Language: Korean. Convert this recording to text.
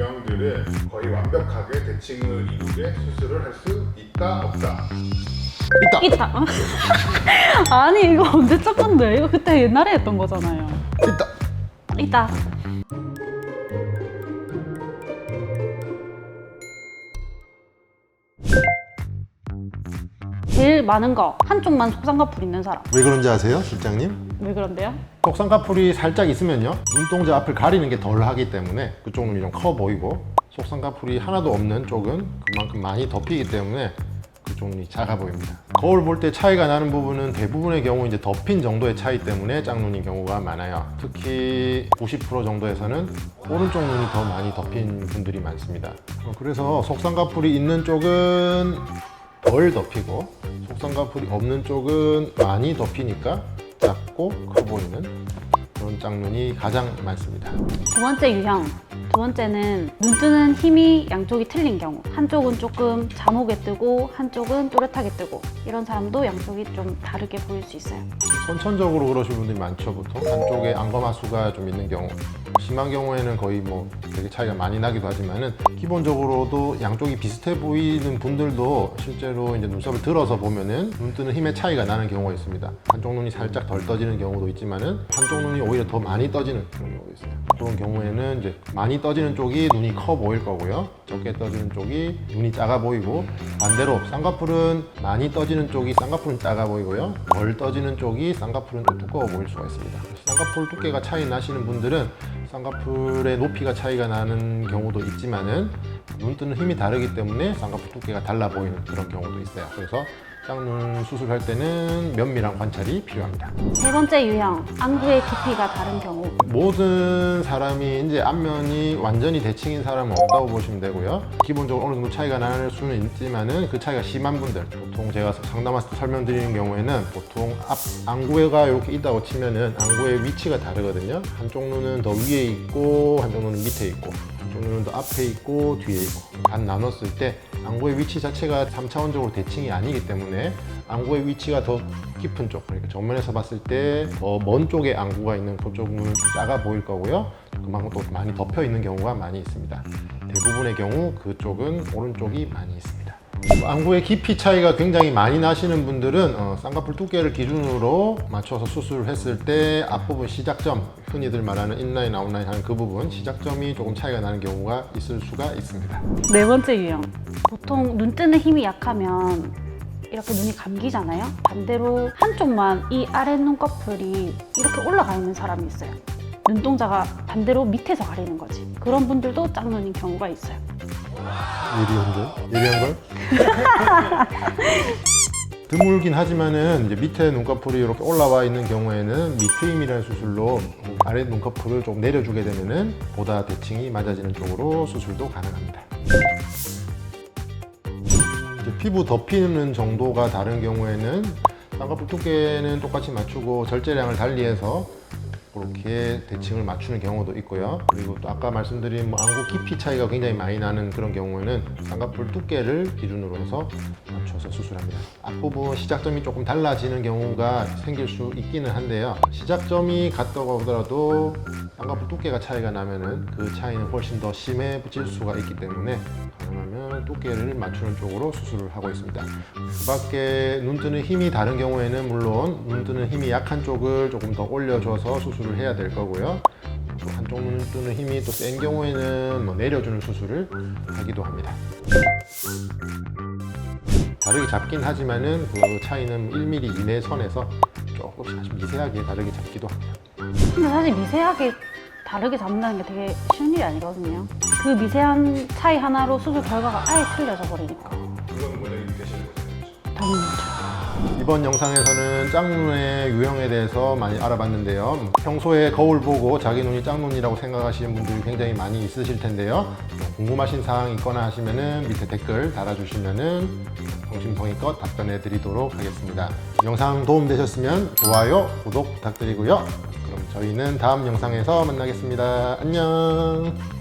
유형들은 거의 완벽하게 대칭을 이루게 수술을 할 수 있다 없다. 있다. 있다. 아니 이거 언제 첫 건데? 이거 그때 옛날에 했던 거잖아요. 있다. 있다. 제일 많은 거 한쪽만 속쌍꺼풀 있는 사람. 왜 그런지 아세요, 실장님? 왜 그런데요? 속쌍꺼풀이 살짝 있으면요 눈동자 앞을 가리는 게 덜 하기 때문에 그쪽 눈이 좀커 보이고 속쌍꺼풀이 하나도 없는 쪽은 그만큼 많이 덮이기 때문에 그쪽 눈이 작아 보입니다. 거울 볼 때 차이가 나는 부분은 대부분의 경우 이제 덮인 정도의 차이 때문에 짝눈인 경우가 많아요. 특히 90% 정도에서는 오른쪽 눈이 더 많이 덮인 분들이 많습니다. 어, 그래서 속쌍꺼풀이 있는 쪽은 덜 덮이고 속쌍꺼풀이 없는 쪽은 많이 덮이니까 작고 커 보이는 그런 짝눈이 가장 많습니다. 두 번째 유형. 두 번째는 눈 뜨는 힘이 양쪽이 틀린 경우. 한쪽은 조금 잠오게 뜨고 한쪽은 또렷하게 뜨고 이런 사람도 양쪽이 좀 다르게 보일 수 있어요. 선천적으로 그러신 분들이 많죠. 보통 한쪽에 안검하수가 좀 있는 경우. 심한 경우에는 거의 뭐 되게 차이가 많이 나기도 하지만은 기본적으로도 양쪽이 비슷해 보이는 분들도 실제로 이제 눈썹을 들어서 보면은 눈 뜨는 힘의 차이가 나는 경우가 있습니다. 한쪽 눈이 살짝 덜 떠지는 경우도 있지만은 한쪽 눈이 오히려 더 많이 떠지는 그런 경우도 있어요. 그런 경우에는 이제 많이 떠지는 쪽이 눈이 커 보일 거고요. 적게 떠지는 쪽이 눈이 작아 보이고 반대로 쌍꺼풀은 많이 떠지는 쪽이 쌍꺼풀은 작아 보이고요. 덜 떠지는 쪽이 쌍꺼풀은 또 두꺼워 보일 수가 있습니다. 쌍꺼풀 두께가 차이 나시는 분들은 쌍꺼풀의 높이가 차이가 나는 경우도 있지만은 눈 뜨는 힘이 다르기 때문에 쌍꺼풀 두께가 달라 보이는 그런 경우도 있어요. 그래서 쌍눈 수술할 때는 면밀한 관찰이 필요합니다. 세 번째 유형. 안구의 깊이가 다른 경우. 모든 사람이 이제 앞면이 완전히 대칭인 사람은 없다고 보시면 되고요. 기본적으로 어느 정도 차이가 나는 수는 있지만은 그 차이가 심한 분들, 보통 제가 상담할 때 설명드리는 경우에는 보통 앞 안구가 이렇게 있다고 치면은 안구의 위치가 다르거든요. 한쪽 눈은 더 위에 있고 한쪽 눈은 밑에 있고 한쪽 눈은 더 앞에 있고 뒤에 있고 반 나눴을 때 안구의 위치 자체가 3차원적으로 대칭이 아니기 때문에 안구의 위치가 더 깊은 쪽, 그러니까 정면에서 봤을 때더먼 쪽에 안구가 있는 그쪽은 좀 작아 보일 거고요. 그만큼 또 많이 덮여 있는 경우가 많이 있습니다. 대부분의 경우 그쪽은 오른쪽이 많이 있습니다. 안구의 깊이 차이가 굉장히 많이 나시는 분들은 어, 쌍꺼풀 두께를 기준으로 맞춰서 수술을 했을 때 앞부분 시작점, 흔히들 말하는 인라인, 아웃라인 하는 그 부분 시작점이 조금 차이가 나는 경우가 있을 수가 있습니다. 네 번째 유형. 보통 눈 뜨는 힘이 약하면 이렇게 눈이 감기잖아요. 반대로 한쪽만 이 아래 눈꺼풀이 이렇게 올라가 있는 사람이 있어요. 눈동자가 반대로 밑에서 가리는 거지. 그런 분들도 짝눈인 경우가 있어요. 예리한데? 예리한 걸? 드물긴 하지만은 이제 밑에 눈꺼풀이 이렇게 올라와 있는 경우에는 미트임이라는 수술로 아래 눈꺼풀을 좀 내려주게 되면은 보다 대칭이 맞아지는 쪽으로 수술도 가능합니다. 피부 덮이는 정도가 다른 경우에는 쌍꺼풀 두께는 똑같이 맞추고 절제량을 달리해서 그렇게 대칭을 맞추는 경우도 있고요. 그리고 또 아까 말씀드린 뭐 안구 깊이 차이가 굉장히 많이 나는 그런 경우에는 쌍꺼풀 두께를 기준으로 해서 맞춰서 수술합니다. 앞부분 시작점이 조금 달라지는 경우가 생길 수 있기는 한데요. 시작점이 같다고 하더라도 쌍꺼풀 두께가 차이가 나면은 그 차이는 훨씬 더 심해질 수가 있기 때문에 하면 두께를 맞추는 쪽으로 수술을 하고 있습니다. 그 밖에 눈 뜨는 힘이 다른 경우에는 물론 눈 뜨는 힘이 약한 쪽을 조금 더 올려줘서 수술을 해야 될 거고요. 또 한쪽 눈 뜨는 힘이 또 센 경우에는 뭐 내려주는 수술을 하기도 합니다. 다르게 잡긴 하지만은 그 차이는 1mm 이내 선에서 조금씩 아주 미세하게 다르게 잡기도 합니다. 근데 사실 미세하게 다르게 잡는다는 게 되게 쉬운 일이 아니거든요. 그 미세한 차이 하나로 수술 결과가 아예 틀려져 버리니까. 그건 원장님 되시는 거죠. 당연하죠. 이번 영상에서는 짝눈의 유형에 대해서 많이 알아봤는데요. 평소에 거울 보고 자기 눈이 짝눈이라고 생각하시는 분들이 굉장히 많이 있으실 텐데요. 뭐 궁금하신 사항 있거나 하시면은 밑에 댓글 달아주시면은 성심성의껏 답변해 드리도록 하겠습니다. 영상 도움 되셨으면 좋아요, 구독 부탁드리고요. 그럼 저희는 다음 영상에서 만나겠습니다. 안녕.